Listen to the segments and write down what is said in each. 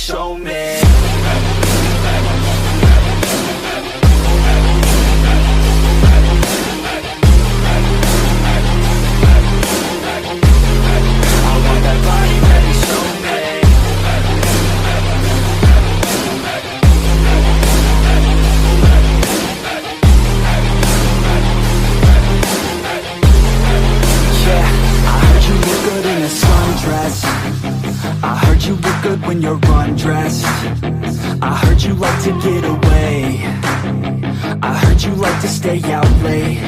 show me. Undressed. I heard you like to get away. I heard you like to stay out late.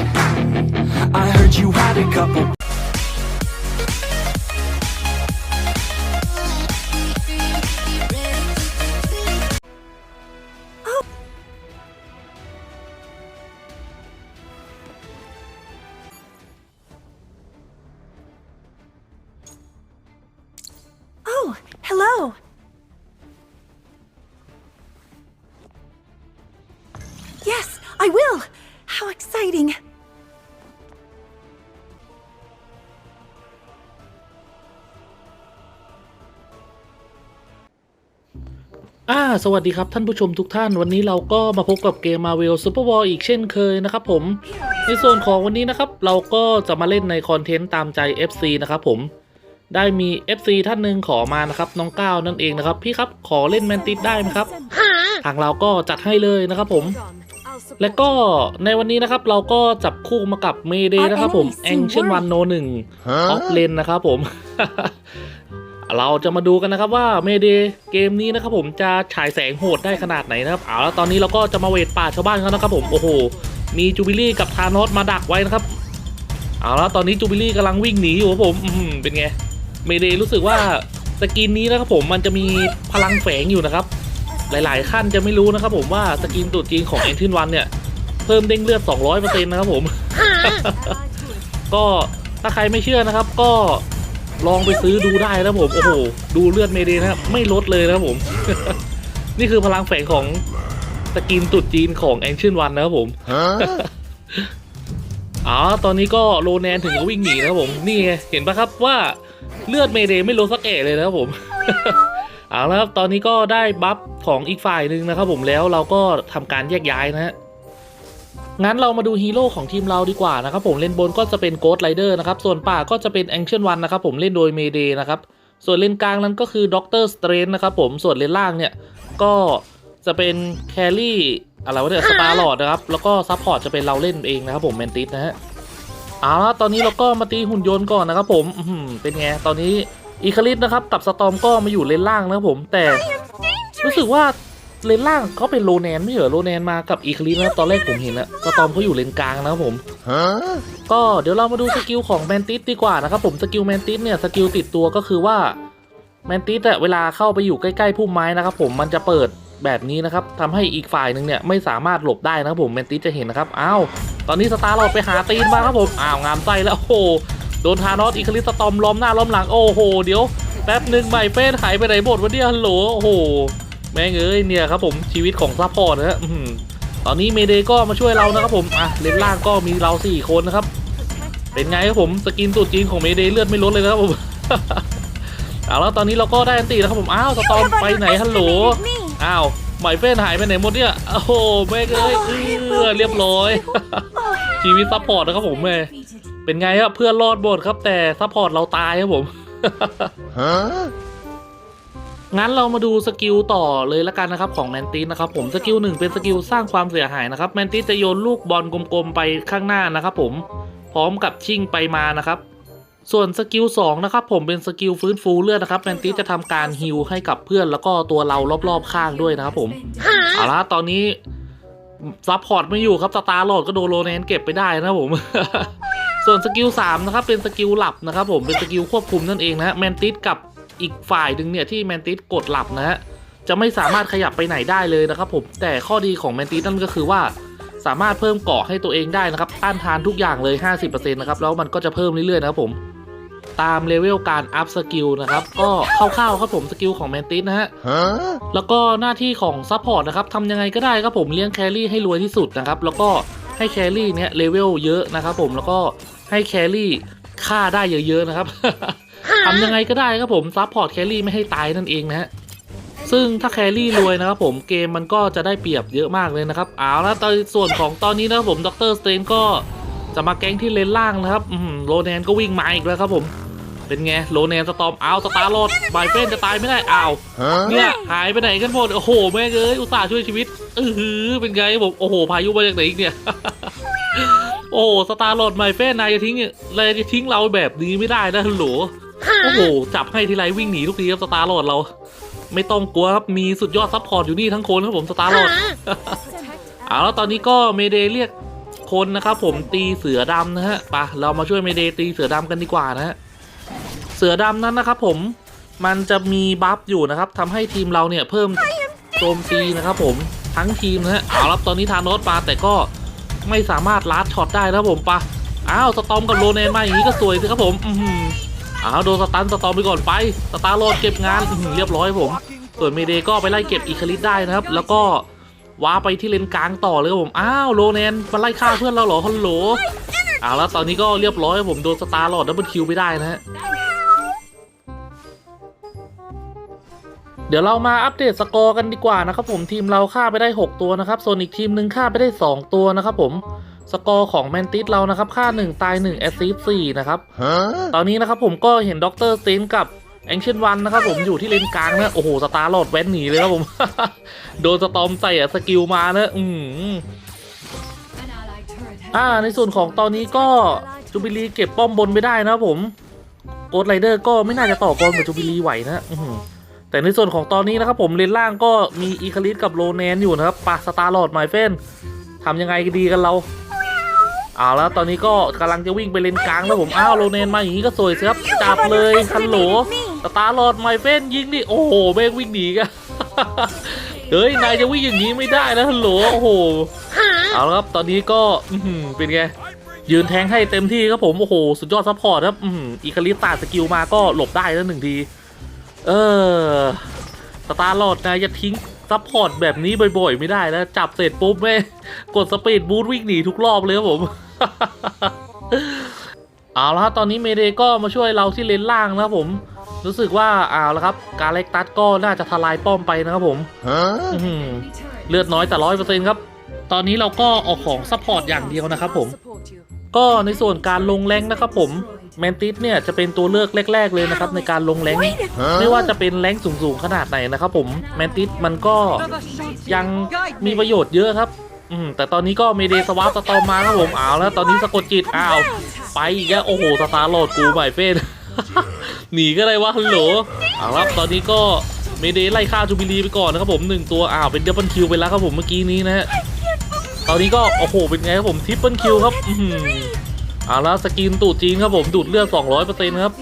I heard you had a couple. อ่าสวัสดีครับท่านผู้ชมทุกท่านวันนี้เราก็มาพบกับเกม Marvel Super War อีกเช่นเคยนะครับผม ในส่วนของวันนี้นะครับ เราก็จะมาเล่นในคอนเทนต์ตามใจ FC นะครับผม ได้มี FC ท่านหนึ่งขอมานะครับ น้องก้าวนั่นเองนะครับ พี่ครับขอเล่นแมนติสได้ไหมครับ ทางเราก็จัดให้เลยนะครับผม และก็ในวันนี้นะครับเราก็จับคู่มากับเมเดนะครับผมแองเชนวันโนหนึ่งออฟเลนนะครับผม เราจะมาดูกันนะครับว่าเมเดเกมนี้นะครับผมจะฉายแสงโหดได้ขนาดไหนนะครับเอาแล้วตอนนี้เราก็จะมาเวทป่าชาวบ้านเขานะครับผมโอ้โหมีจูบิลี่กับทานอสมาดักไว้นะครับเอาแล้วตอนนี้จูบิลี่กำลังวิ่งหนีอยู่ครับผมเป็นไงเมเดรู้สึกว่าสกินนี้นะครับผมมันจะมีพลังแฝงอยู่นะครับ หลายๆขั้นจะไม่รู้นะครับผมว่าสกินตัวจริงของแอนทินวันเนี่ยเพิ่มเด้งเลือด 200%นะครับผม ก็ถ้าใครไม่เชื่อนะครับ ก็ ลองไปซื้อดูได้นะผม โอ้โห ดูเลือดเมเดนะครับ ไม่ลดเลยนะผม นี่คือพลังแฝงของสกินตุดจีนของแองเชนวันนะครับผมอ๋อตอนนี้ก็โรแนนถึงก็วิ่งหนีนะครับผม นี่ไง เห็นปะครับว่าเลือดเมเดไม่ลดสักแอะเลยนะครับผมเอาละครับ ตอนนี้ก็ได้บัฟของอีกฝ่ายหนึ่งนะครับผมแล้วเราก็ทำการแยกย้ายนะฮะ งั้นเรามาดูฮีโร่ของทีมเราดีกว่านะครับผมเล่นบนก็จะเป็นโกดไรเดอร์นะครับส่วนป่าก็จะเป็นแองเชนวันนะครับผมเล่นโดยเมเดนะครับส่วนเลนกลางนั้นก็คือด็อกเตอร์สเตรนนะครับผมส่วนเลนล่างเนี่ยก็จะเป็นแครี่อะไรวะเนี่ยสตาร์ลอดนะครับแล้วก็ซัพพอร์ตจะเป็นเราเล่นเองนะครับผมแมนติสนะฮะเอาละตอนนี้เราก็มาตีหุ่นยนต์ก่อนนะครับผมอื้อหือเป็นไงตอนนี้อีคาริสนะครับกับสตอมก็มาอยู่เลนล่างนะครับผมแต่รู้สึกว่า เลนล่างเขาเป็นโรแนนไม่เหรอโรแนนมากับอีคาริสนะตอนแรกผมเห็นอะสตอมเขาอยู่เลนกลางนะครับผมก็เดี๋ยวเรามาดูสกิลของแมนติสดีกว่านะครับผมสกิลแมนติสเนี่ยสกิลติดตัวก็คือว่าแมนติสอะเวลาเข้าไปอยู่ใกล้ๆพุ่มไม้นะครับผมมันจะเปิดแบบนี้นะครับทำให้อีกฝ่ายหนึ่งเนี่ยไม่สามารถหลบได้นะครับผมแมนติสจะเห็นนะครับอ้าวตอนนี้สตาร์เราไปหาตีนมาครับผมอ้าวงามไส้แล้วโอ้โหโดนทานอสอีคาริสตอมล้อมหน้าล้อมหลังโอ้โหเดี๋ยวแป๊บหนึ่งใหม่เป้นหายไปไหนหมดวะเนี่ยฮัลโหลโอ้โห แม่งเอ้ยเนี่ยครับผมชีวิตของซัพพอร์ตนะฮะอื้อหือตอนนี้เมเดก็มาช่วยเรานะครับผมอะเลนล่างก็มีเราสี่คนนะครับ เป็นไงครับผมสกินสุดจีนของเมเดเลือดไม่ลดเลยนะครับผมเอาแล้วตอนนี้เราก็ได้อันตีแล้วครับผมอ้าวสตอมไปไหนฮัลโหลอ้าวหมายเฟ้นหายไปไหนหมดเนี่ยโอ้โหแม่งเอ้ยเออเรียบร้อยชีวิตซัพพอร์ตนะครับผมแม่เป็นไงครับเพื่อนรอดหมดครับแต่ซัพพอร์ตเราตายครับผม งั้นเรามาดูสกิลต่อเลยละกันนะครับของแมนติสนะครับผมสกิลหนึ่งเป็นสกิลสร้างความเสียหายนะครับแมนติสจะโยนลูกบอลกลมๆไปข้างหน้านะครับผมพร้อมกับชิ่งไปมานะครับ ส่วนสกิล2นะครับผมเป็นสกิลฟื้นฟูเลือดนะครับแมนติสจะทำการฮิลให้กับเพื่อนแล้วก็ตัวเรารอบๆข้างด้วยนะครับผมเอาละตอนนี้ซัพพอร์ตไม่อยู่ครับสตาร์โหลดก็โดนโรแนนเก็บไปได้นะครับผมส่วนสกิล3นะครับเป็นสกิลหลับนะครับผมเป็นสกิลควบคุมนั่นเองนะฮะแมนติสกับ อีกฝ่ายหนึ่งเนี่ยที่แมนติสกดหลับนะฮะจะไม่สามารถขยับไปไหนได้เลยนะครับผมแต่ข้อดีของแมนติสนั่นก็คือว่าสามารถเพิ่มเกราะให้ตัวเองได้นะครับต้านทานทุกอย่างเลย 50%นะครับแล้วมันก็จะเพิ่มเรื่อยๆนะครับผมตามเลเวลการอัพสกิลนะครับก็คร่าวๆครับผมสกิลของแมนติสนะฮะแล้วก็หน้าที่ของซัพพอร์ตนะครับทำยังไงก็ได้ครับผมเลี้ยงแครี่ให้รวยที่สุดนะครับแล้วก็ให้แครี่เนี่ยเลเวลเยอะนะครับผมแล้วก็ให้แครี่ฆ่าได้เยอะๆนะครับ ทำยังไงก็ได้ครับผมซัพพอร์ตแครี่ไม่ให้ตายนั่นเองนะฮะซึ่งถ้าแครี่รวยนะครับผมเกมมันก็จะได้เปรียบเยอะมากเลยนะครับเอาละตอนส่วนของตอนนี้นะครับผมดรสเตนก็จะมาแก๊งที่เลนล่างนะครับอืมโรแนนก็วิ่งมาอีกแล้วครับผม เป็นไงโรแนนสตอมเอาสตาร์โรดบายเฟนจะตายไม่ได้อ้าวเนี่ยหายไปไหนกันหมดโอ้โหแม่งเอ้ยอุตส่าห์ช่วยชีวิตเออหือเป็นไงผมโอ้โหพายุมาจากไหนอีกเนี่ยโอ้สตาร์โรดไมเฟนนายจะทิ้งนายจะทิ้งเราแบบนี้ไม่ได้นะฮัลโหล โอ้โหจับให้ทีไรวิ่งหนีทุกทีครับสตาร์โรดเรา ไม่ต้องกลัวครับมีสุดยอดซัพพอร์ตอยู่นี่ทั้งคนครับผมสตาร์โรดเอาแล้วตอนนี้ก็เมเดเรียกคนนะครับผมตีเสือดำนะฮะไปะเรามาช่วยเมเดตีเสือดำกันดีกว่านะฮะเสือดำนั้นนะครับผมมันจะมีบัฟอยู่นะครับทำให้ทีมเราเนี่ยเพิ่มโจมตีนะครับผมทั้งทีมนะฮะเอาแล้วตอนนี้ทานอสมาแต่ก็ไม่สามารถลัดช็อตได้นะครับผมไปะอ้าวสตอมกับโรแนนมาอย่างนี้ก็สวยสิครับผม อ้าวโดนสตันสตอมไปก่อนไปสตาร์โรดเก็บงานเรียบร้อยผมส่วนเมเดก็ไปไล่เก็บอีคาลิสได้นะครับ แล้วก็ว้าไปที่เลนกลางต่อเลยครับผมอ้าวโรแนนมาไล่ฆ่าเพื่อนเราเหรอฮัลโหลเอาแล้วตอนนี้ก็เรียบร้อยครับผมโดนสตาร์ลอดดับเบิลคิวไปได้นะฮะเดี๋ยวเรามาอัปเดตสกอร์กันดีกว่านะครับผมทีมเราฆ่าไปได้ 6 ตัวนะครับส่วนอีกทีมหนึ่งฆ่าไปได้ 2 ตัวนะครับผม สกอร์ของแมนติสเรานะครับฆ่า 1 ตาย 1 แอสซิส4นะครับ ตอนนี้นะครับผมก็เห็นด็อกเตอร์สเตนกับแองเชนวันนะครับผมอยู่ที่เลนกลางนะ โอ้โห สตาร์ลอดแว้นหนีเลยครับผม โดนสตอมใส่อะสกิลมานะ อืมอ่า ในส่วนของตอนนี้ก็จูบิลีเก็บป้อมบนไม่ได้นะครับผมโกดไรเดอร์ก็ไม่น่าจะต่อกรกับจูบิลีไหวนะอื้อหือแต่ในส่วนของตอนนี้นะครับผมเลนล่างก็มีอีคาริสกับโรแนนอยู่นะครับปะสตาร์ลอดไมเฟนทำยังไงดีกันเรา เอาแล้วตอนนี้ก็กำลังจะวิ่งไปเลนกลางแล้วผมอ้าวโรเนนมาอย่างนี้ก็สวยสิครับจับเลยฮัลโหลสตาร์ลอดไมเฟนยิงดิโอ้โหแม่งวิ่งหนีกันเฮ้ยนายจะวิ่งอย่างนี้ไม่ได้นะฮัลโหลโอ้โหเอาละครับตอนนี้ก็อืเป็นไงยืนแทงให้เต็มที่ครับผมโอ้โหสุดยอดซัพพอร์ตครับอืมอีคาลิสตาสกิลมาก็หลบได้แล้วหนึ่งที เออสตาร์ลอดนายจะทิ้ง ซัพพอร์ตแบบนี้บ่อยๆ ไม่ได้นะจับเสร็จปุ๊บแม่งกดสปีดบูทวิ่งหนีทุกรอบเลยครับผม เอาละครับตอนนี้เมเดก็มาช่วยเราที่เลนล่างนะครับผมรู้สึกว่าเอาละครับ การเล็กตัดก็น่าจะทลายป้อมไปนะครับผมอื้อหือเลือดน้อยแต่ร้อยเปอร์เซ็นต์ครับ ตอนนี้เราก็ออกของซัพพอร์ตอย่างเดียวนะครับผม ก็ในส่วนการลงแรงนะครับผม แมนติสเนี่ยจะเป็นตัวเลือกแรก ๆ เลยนะครับในการลงแรงไม่ว่าจะเป็นแรงสูงๆขนาดไหนนะครับผมแมนติสมันก็ยังมีประโยชน์เยอะครับอืมแต่ตอนนี้ก็เมเดสวาร์ปสตอมมาครับผมเอาแล้วตอนนี้สะกดจิตอ้าวไปอีกแล้วโอ้โหสตาร์โหลดกูใหม่เฟนหนีก็ได้วะฮัลโหลเอาละตอนนี้ก็เมเดไล่ฆ่าจูบิลีไปก่อนนะครับผมหนึ่งตัวอ้าวเป็นเดบเบิลคิวไปแล้วครับผมเมื่อกี้นี้นะฮะตอนนี้ก็โอ้โหเป็นไงครับผมทริปเปิลคิวครับ อื้อหือเอาละสกินตูดจีนครับผมดูดเลือด 200%ครับ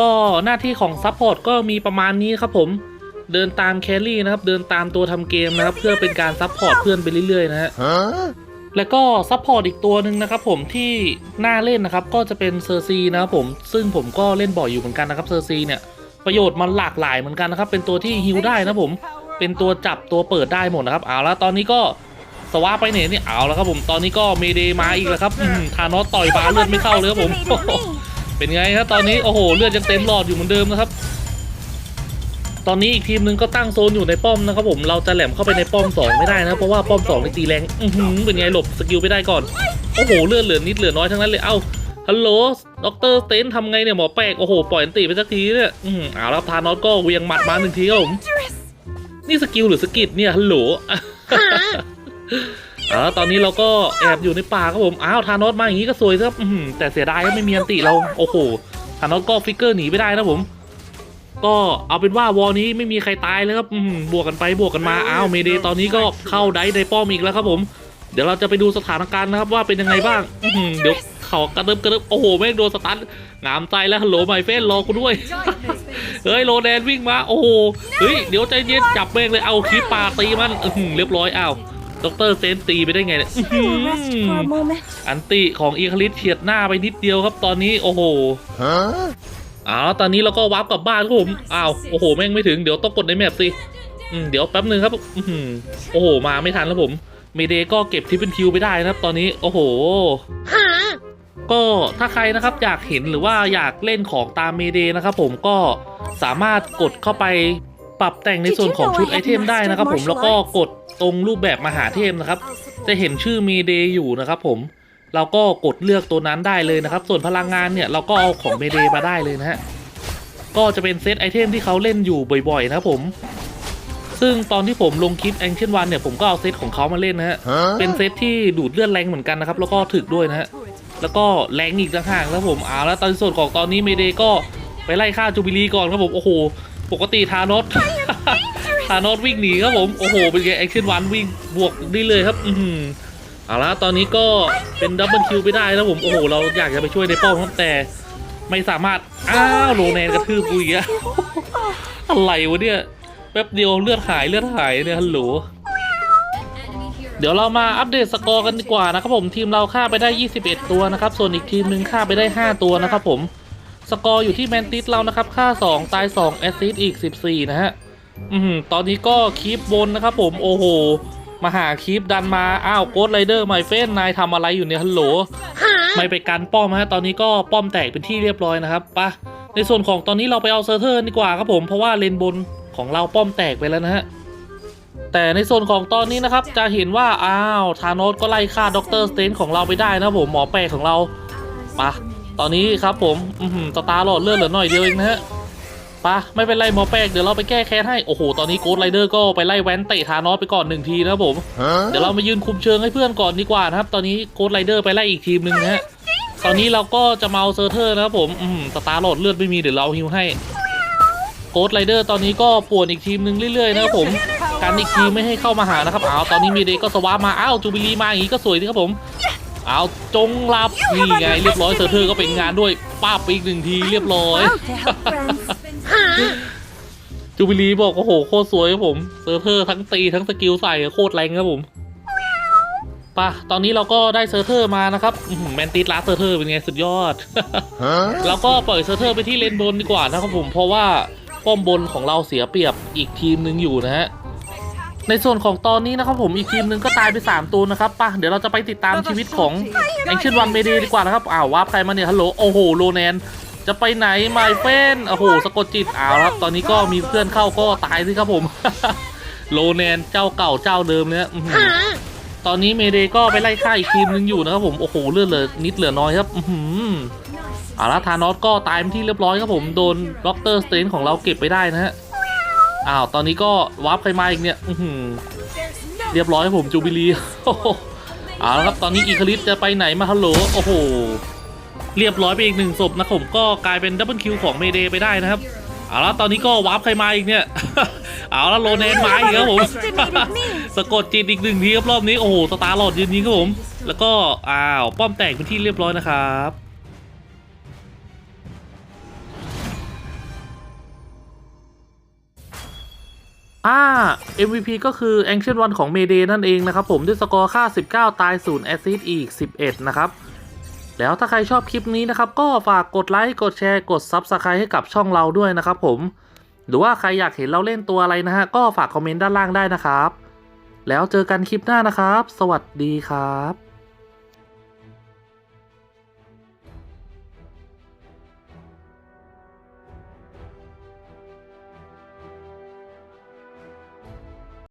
ก็หน้าที่ของซัพพอร์ตก็มีประมาณนี้ครับผม เดินตามแครี่นะครับ เดินตามตัวทำเกมนะครับ เพื่อเป็นการซัพพอร์ตเพื่อนไปเรื่อยๆนะฮะแล้วก็ซัพพอร์ตอีกตัวหนึ่งนะครับผมที่น่าเล่นนะครับ ก็จะเป็นเซอร์ซีนะครับผมซึ่งผมก็เล่นบ่อยอยู่เหมือนกันนะครับเซอร์ซีเนี่ยประโยชน์มันหลากหลายเหมือนกันนะครับ เป็นตัวที่ฮิวได้นะผม เป็นตัวจับตัวเปิดได้หมดนะครับเอาละตอนนี้ก็ สวาไปเนี่ยนี่เอาแล้วครับผมตอนนี้ก็เมเดมาอีกแล้วครับอืมทานอสต่อยบาเลือดไม่เข้าเลยครับผม เป็นไงครับตอนนี้โอ้โหเลือดยังเต็มหลอดอยู่เหมือนเดิมนะครับ ตอนนี้อีกทีมหนึงก็ตั้งโซนอยู่ในป้อมนะครับผมเราจะแหลมเข้าไปในป้อมสองไม่ได้นะเพราะว่าป้อมสองในตีแรงอือหือเป็นไงหลบสกิลไปได้ก่อนโอ้โหเลือดเหลือนิดเหลือน้อยทั้งนั้นเลยเอ้าฮัลโหลด็อกเตอร์สเตนทำไงเนี่ยหมอแปลกโอ้โหปล่อยอันตีไปสักทีเนี่ยอือหือเอาแล้วทานอสก็เหวียงหมัดมาหนึ่งทีครับผมนี่สกิลหรือสกิดเนี่ยฮัลโหล เอาแล้วตอนนี้เราก็แอบอยู่ในป่าครับผม อ้าวทานอสมาอย่างนี้ก็สวยครับแต่เสียดายไม่มีอันติเรา โอ้โหทานอสก็ฟิกเกอร์หนีไม่ได้นะผม ก็เอาเป็นว่าวอลนี้ไม่มีใครตายเลยครับบวกกันไปบวกกันมา อ้าวเมเดตอนนี้ก็เข้าไดฟ์ในป้อมอีกแล้วครับผม เดี๋ยวเราจะไปดูสถานการณ์นะครับว่าเป็นยังไงบ้างเดี๋ยวเขากระเดิบกระเดิบโอ้โหแม่โดนสตันงามใจแล้วฮัลโหลไมเฟนรอกูด้วยเฮ้ยโรแดนวิ่งมา โอ้โหเฮ้ยเดี๋ยวใจเย็นจับแม่งเลยเอาคีปปาตีมันเรียบร้อยอ้าว ดรเซนตีไปได้ไงเนี่ยอื้อหื Rest อ for a moment. อันติของอีคาลิสเฉียดหน้าไปนิดเดียวครับตอนนี้โอ้โหอ้าวตอนนี้เราก็วาร์ปกลับบ้านครับผมอ้าวโอ้โหแม่งไม่ถึงเดี๋ยวต้องกดในแมปสิอืมเดี๋ยวแป๊บหนึ่งครับอื้อหือโอ้โหมาไม่ทันแล้วผมเมเดก็เก็บทิปเป็นคิวไปได้นะครับ ตอนนี้โอ้โหก็ถ้าใครนะครับอยากเห็นหรือว่าอยากเล่นของตามเมเดนะครับผมก็สามารถกดเข้าไป ปรับแต่งในส่วนของชุดไอเทมได้นะครับผมแล้วก็กดตรงรูปแบบมหาเทพนะครับ จะเห็นชื่อเมเดอยู่นะครับผมเราก็กดเลือกตัวนั้นได้เลยนะครับ ส่วนพลังงานเนี่ยเราก็เอาของเมเดมาได้เลยนะฮะก็จะเป็นเซตไอเทมที่เขาเล่นอยู่บ่อยๆนะครับผม ซึ่งตอนที่ผมลงคลิปแองเชนวันเนี่ยผมก็เอาเซตของเขามาเล่นนะฮะเป็นเซตที่ดูดเลือดแรงเหมือนกันนะครับแล้วก็ถึกด้วยนะฮะแล้วก็แรงอีกต่างหากนะครับผมเอาแล้วตอนส่วนของตอนนี้เมเดก็ไปไล่ฆ่าจูบิลีก่อนครับผมโอ้โห ปกติทานอสทานอสวิ่งหนีครับผม โอ้โห เป็นไงแอคชั่นวันวิ่งบวกได้เลยครับ อือหือเอาละตอนนี้ก็เป็นดับเบิลคิวไปได้แล้วผม โอ้โห เราอยากจะไปช่วยในป้อมครับแต่ไม่สามารถ อ้าวโรแนนกระทืบกูอีกอะอะไรวะเนี่ย แป๊บเดียวเลือดหายเลือดหายเนี่ยฮัลโหลเดี๋ยวเรามาอัปเดตสกอร์กันดีกว่านะครับผมทีมเราฆ่าไปได้ 21 ตัวนะครับ ส่วนอีกทีมหนึ่งฆ่าไปได้ 5 ตัวนะครับผม สกอร์อยู่ที่แมนติสเรานะครับฆ่า 2 ตาย 2 แอสซิสอีก 14 นะฮะอืมตอนนี้ก็คีปบนนะครับผมโอ้โห มาหาคีปดันมา อ้าวโกดไรเดอร์ไมเฟนนายทำอะไรอยู่เนี่ยฮัลโหล ไม่ไปกันป้อมฮะตอนนี้ก็ป้อมแตกเป็นที่เรียบร้อยนะครับปะในส่วนของตอนนี้เราไปเอาเซอร์เทอร์ดีกว่าครับผมเพราะว่าเลนบนของเราป้อมแตกไปแล้วนะฮะแต่ในส่วนของตอนนี้นะครับ จะเห็นว่า อ้าวทานอสก็ไล่ฆ่าด็อกเตอร์สเตนของเราไปได้นะครับผมหมอแปลของเราปะ ตอนนี้ครับผมอือหือสตาร์หลอดเลือดเหลือหน่อยเดียวเองนะฮะไปะไม่เป็นไรหมอแปลกเดี๋ยวเราไปแก้แค้นให้โอ้โหตอนนี้โกดไรเดอร์ก็ไปไล่แว้นเตะทานอสไปก่อนหนึ่งทีนะครับผมเดี๋ยวเรามายืนคุมเชิงให้เพื่อนก่อนดีกว่านะครับ ตอนนี้โกดไรเดอร์ไปไล่อีกทีมหนึ่งนะฮะตอนนี้เราก็จะมาเอาเซอร์เทอร์นะครับผมอืมสตาร์หลอดเลือดไม่มีเดี๋ยวเราฮิวให้โกดไรเดอร์ตอนนี้ก็ป่วนอีกทีมหนึ่งเรื่อยๆนะครับผมการอีกทีมไม่ให้เข้ามาหานะครับอ้าวตอนนี้มีเดย์ก็สวาปมาอ้าวจูบิลีมาอย่างนี้ก็สวยดีครับผม อ้าวจงรับนี่ไงเรียบร้อยเซอร์เทอร์ก็เป็นงานด้วยป้าบไปอีกหนึ่งทีเรียบร้อย Proud to help friends. จูบิลีบอกโอ้โหโคตรสวยครับผมเซอร์เทอร์ทั้งตีทั้งสกิลใส่โคตรแรงครับผมไป่ะตอนนี้เราก็ได้เซอร์เทอร์มานะครับอื้อหือแมนติสลาเซอร์เทอร์เป็นไงสุดยอดเราก็ปล่อยเซอร์เทอร์ไปที่เลนบนดีกว่านะครับผมเพราะว่าป้อมบนของเราเสียเปรียบอีกทีมหนึ่งอยู่นะฮะ ในส่วนของตอนนี้นะครับผมอีกทีมหนึ่งก็ตายไป 3 ตัวนะครับไป่ะเดี๋ยวเราจะไปติดตามชีวิตของแองเชนวันเมเดดีกว่านะครับอ้าววาร์ปใครมาเนี่ยฮัลโหลโอ้โหโรแนนจะไปไหนไมเฟนโอ้โหสะกดจิตอ้าวครับ ตอนนี้ก็มีเพื่อนเข้าก็ตายสิครับผม โลแนนเจ้าเก่าเจ้าเดิมเนี่ยอื้อหือตอนนี้เมเดก็ไปไล่ฆ่าอีกทีมหนึงอยู่นะครับผมโอ้โหเลือดเหลือนิดเหลือน้อยครับอื้อหือเอาละทานอสก็ตายเป็นที่เรียบร้อยครับผมโดนด็อกเตอร์สเตนของเราเก็บไปได้นะฮะ อ้าว ตอนนี้ก็วาร์ปใครมาอีกเนี่ยเรียบร้อยครับผมจูบิลีอ้โหเอาละครับตอนนี้อีคาริสจะไปไหนมาฮัลโหลโอ้โห เรียบร้อยไปอีกหนึ่งศพนะผมก็กลายเป็นดับเบิลคิวของเมเดไปได้นะครับเอาละตอนนี้ก็วาร์ปใครมาอีกเนี่ย เอาละโรเนนมาอีกครับผมสะกดจิตอีกหนึ่งทีครับรอบนี้โอ้โหสตาร์หลอดยืนยิงครับผม แล้วก็อ้าวป้อมแตกเป็นที่เรียบร้อยนะครับ อ่า MVP ก็คือ Ancient One ของ Mayday นั่นเองนะครับผมด้วยสกอร์ค่า 19 ตาย0แอสซิสอีก 11 นะครับ แล้วถ้าใครชอบคลิปนี้นะครับ ก็ฝากกดไลค์กดแชร์กด Subscribe ให้กับช่องเราด้วยนะครับผม หรือว่าใครอยากเห็นเราเล่นตัวอะไรนะฮะ ก็ฝากคอมเมนต์ด้านล่างได้นะครับ แล้วเจอกันคลิปหน้านะครับ สวัสดีครับ